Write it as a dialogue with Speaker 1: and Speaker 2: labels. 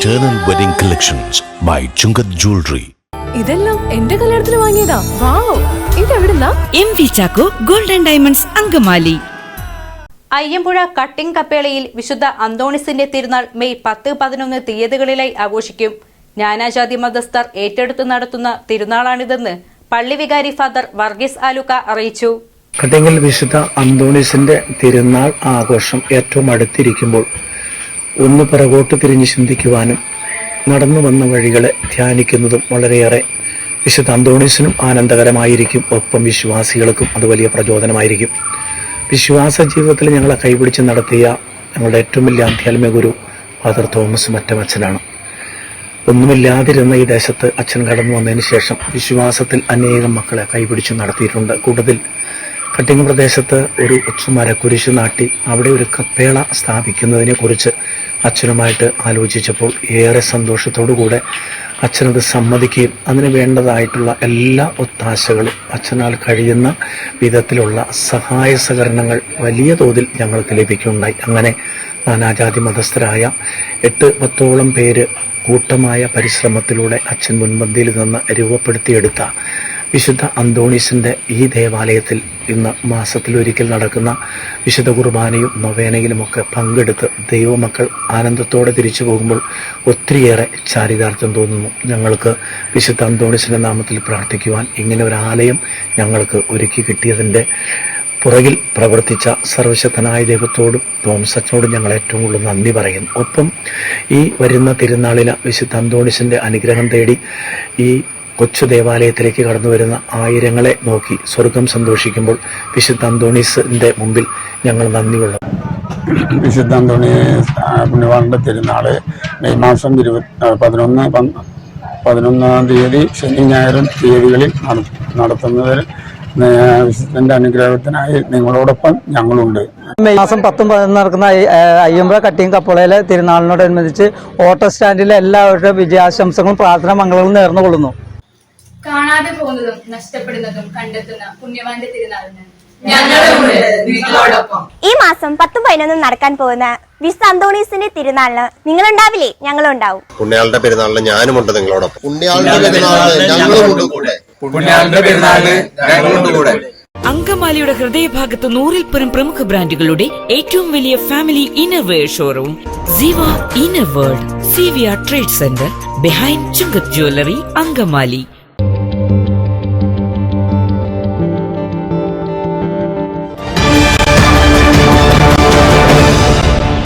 Speaker 1: Eternal Wedding Collections by Chungat Jewelry.
Speaker 2: ഇതെല്ലാം എന്റെ കല്യാണത്തിന് വാങ്ങിയതാ. Wow ഇതെവിടുന്നാ
Speaker 3: M V Chacko golden diamonds Angamaly.
Speaker 4: Ayyampuzha cutting കപ്പേളയിൽ വിശുദ്ധ അന്തോണിസിന്റെ തിരുനാൾ മെയ് പത്ത് പതിനൊന്ന് തീയതികളിലായി ആഘോഷിക്കും. നാനാജാതി മതസ്ഥർ ഏറ്റെടുത്ത് നടത്തുന്ന തിരുനാളാണിതെന്ന് പള്ളി വികാരി ഫാദർ വർഗീസ് ആലുക്ക അറിയിച്ചു.
Speaker 5: കട്ടിങ്ങിൽ വിശുദ്ധ അന്തോണിസിന്റെ തിരുനാൾ ആഘോഷം ഏറ്റവും അടുത്തിരിക്കുമ്പോൾ ഒന്ന് പിറകോട്ട് തിരിഞ്ഞ് ചിന്തിക്കുവാനും നടന്നു വന്ന വഴികളെ ധ്യാനിക്കുന്നതും വളരെയേറെ വിശുദ്ധ അന്തോണീസിനും ആനന്ദകരമായിരിക്കും. ഒപ്പം വിശ്വാസികൾക്കും അത് വലിയ പ്രചോദനമായിരിക്കും. വിശ്വാസ ജീവിതത്തിൽ ഞങ്ങളെ കൈപിടിച്ച് നടത്തിയ ഞങ്ങളുടെ ഏറ്റവും വലിയ ആധ്യാത്മിക ഗുരു ഫാദർ തോമസ് മറ്റമച്ഛനാണ്. ഒന്നുമില്ലാതിരുന്ന ഈ ദേശത്ത് അച്ഛൻ കടന്നു വന്നതിന് ശേഷം വിശ്വാസത്തിൽ അനേകം മക്കളെ കൈപിടിച്ച് നടത്തിയിട്ടുണ്ട്. കൂടുതൽ കട്ടിങ് പ്രദേശത്ത് ഒരു മരക്കുരിശ് നാട്ടി അവിടെ ഒരു കപ്പേള സ്ഥാപിക്കുന്നതിനെ കുറിച്ച് അച്ഛനുമായിട്ട് ആലോചിച്ചപ്പോൾ ഏറെ സന്തോഷത്തോടു കൂടെ അച്ഛനത് സമ്മതിക്കുകയും അതിന് വേണ്ടതായിട്ടുള്ള എല്ലാ ഒത്താശകളും അച്ഛനാൽ കഴിയുന്ന വിധത്തിലുള്ള സഹായ സഹകരണങ്ങൾ വലിയ തോതിൽ ഞങ്ങൾക്ക് ലഭിക്കുകയുണ്ടായി. അങ്ങനെ നാനാജാതി മതസ്ഥരായ എട്ട് പത്തോളം പേര് കൂട്ടമായ പരിശ്രമത്തിലൂടെ അച്ഛൻ മുൻപന്തിയിൽ നിന്ന് രൂപപ്പെടുത്തിയെടുത്ത വിശുദ്ധ അന്തോണീസിന്റെ ഈ ദേവാലയത്തിൽ ഇന്ന് മാസത്തിലൊരിക്കൽ നടക്കുന്ന വിശുദ്ധ കുർബാനയും നൊവേനയിലുമൊക്കെ പങ്കെടുത്ത് ദൈവമക്കൾ ആനന്ദത്തോടെ തിരിച്ചു പോകുമ്പോൾ ഒത്തിരിയേറെ ചാരിതാർത്ഥ്യം തോന്നുന്നു. ഞങ്ങൾക്ക് വിശുദ്ധ അന്തോണീസിന്റെ നാമത്തിൽ പ്രാർത്ഥിക്കുവാൻ ഇങ്ങനെ ഒരു ആലയം ഞങ്ങൾക്ക് ഒരുക്കി കിട്ടിയതിന്റെ പുറകിൽ പ്രവർത്തിച്ച സർവശക്തനായ ദൈവത്തോടും തോമസച്ചനോടും ഞങ്ങൾ ഏറ്റവും കൂടുതൽ നന്ദി പറയുന്നു ഒപ്പം ഈ വരുന്ന തിരുനാളിൽ വിശുദ്ധ അന്തോണിസിന്റെ അനുഗ്രഹം തേടി ഈ കൊച്ചു ദേവാലയത്തിലേക്ക് കടന്നു വരുന്ന ആയിരങ്ങളെ നോക്കി സ്വർഗം സന്തോഷിക്കുമ്പോൾ വിശുദ്ധ അന്തോണീസിന്റെ മുമ്പിൽ ഞങ്ങൾ നന്ദിയുള്ള.
Speaker 6: വിശുദ്ധ അന്തോണി പുണ്യവാളിന്റെ തിരുനാൾ മെയ് മാസം ഇരുപത്തി പതിനൊന്ന് പതിനൊന്നാം തീയതി ശനി ഞായറും തീയതികളിൽ നട- നടത്തുന്നതിൽ വിശുദ്ധന്റെ അനുഗ്രഹത്തിനായി നിങ്ങളോടൊപ്പം ഞങ്ങളുണ്ട്.
Speaker 7: മെയ് മാസം പത്തും പതിനൊന്നും നടക്കുന്ന അയ്യമ്പ കട്ടിയും കപ്പളയിലെ തിരുനാളിനോടനുബന്ധിച്ച് ഓട്ടോ സ്റ്റാൻഡിലെ എല്ലാവരുടെ വിജയാശംസകളും പ്രാർത്ഥന മംഗളങ്ങളും നേർന്നുകൊള്ളുന്നു.
Speaker 8: കാണാതെ പോകുന്നതും നഷ്ടപ്പെടുന്നതും കണ്ടെത്തുന്ന പുണ്യവാന്റെ തിരുനാളിന്
Speaker 9: ഈ മാസം പത്തും പതിനൊന്നും നടക്കാൻ പോകുന്ന വിശുദ്ധ അന്തോണീസിന്റെ തിരുനാളിന് നിങ്ങളുണ്ടാവില്ലേ? ഞങ്ങളുണ്ടാവും.
Speaker 10: പുണ്യാളുടെ പെരുന്നാളിന് ഞാനുമുണ്ട് നിങ്ങളോടൊപ്പം. പുണ്യാളുടെ പെരുന്നാളിന് ഞങ്ങളും കൂടെ.
Speaker 3: അങ്കമാലിയുടെ ഹൃദയഭാഗത്ത് നൂറിൽ പരം പ്രമുഖ ബ്രാൻഡുകളുടെ ഏറ്റവും വലിയ family innerwear showroom Siva inner world C V R trade centre behind Chungath jewellery Angamaly.